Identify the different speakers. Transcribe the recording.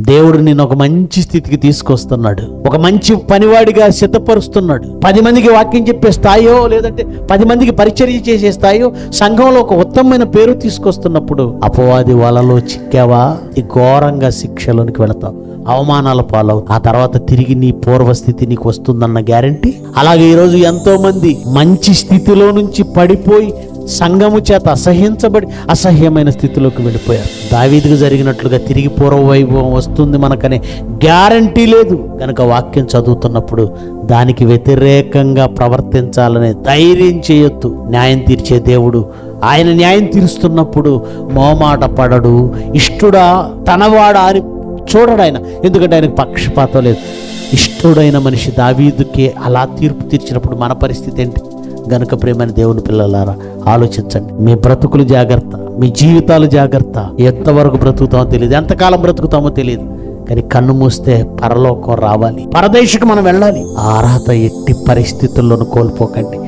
Speaker 1: దేవుడు నిన్ను ఒక మంచి స్థితికి తీసుకొస్తున్నాడు. ఒక మంచి పనివాడిగా సిద్ధపరుస్తున్నాడు. పది మందికి వాక్యం చెప్పే స్థాయో లేదంటే పది మందికి పరిచర్య చేసే స్థాయో సంఘంలో ఒక ఉత్తమమైన పేరు తీసుకొస్తున్నప్పుడు అపవాది వలలో చిక్కావా? ఈ ఘోరంగా శిక్షలోనికి వెళతావు అవమానాల పాలవు. ఆ తర్వాత తిరిగి నీ పూర్వస్థితి నీకు వస్తుందన్న గ్యారంటీ. అలాగే ఈరోజు ఎంతో మంది మంచి స్థితిలో నుంచి పడిపోయి సంఘము చేత అసహ్యించబడి అసహ్యమైన స్థితిలోకి వెళ్ళిపోయారు. దావీదికి జరిగినట్లుగా తిరిగి పూర్వ వైభవం వస్తుంది మనకనే. గ్యారంటీ లేదు. కనుక వాక్యం చదువుతున్నప్పుడు దానికి వ్యతిరేకంగా ప్రవర్తించాలనే ధైర్యం చేయొద్దు. న్యాయం తీర్చే దేవుడు ఆయన న్యాయం తీరుస్తున్నప్పుడు మోమాట పడడు. ఇష్టుడా తనవాడా అని చూడడు ఆయన. ఎందుకంటే ఆయనకు పక్షపాతం లేదు. ఇష్టడైన మనిషి దావీదుకే అలా తీర్పు తీర్చినప్పుడు మన పరిస్థితి ఏంటి? గనుక ప్రేమని దేవుని పిల్లలారా ఆలోచించండి. మీ బ్రతుకులు జాగ్రత్త మీ జీవితాలు జాగ్రత్త. ఎంతవరకు బ్రతుకుతామో తెలియదు ఎంతకాలం బ్రతుకుతామో తెలియదు. కానీ కన్ను మూస్తే పరలోకం రావాలి. పరదేశకు మనం వెళ్ళాలి. ఆ అర్హత ఎట్టి పరిస్థితుల్లోనూ కోల్పోకండి.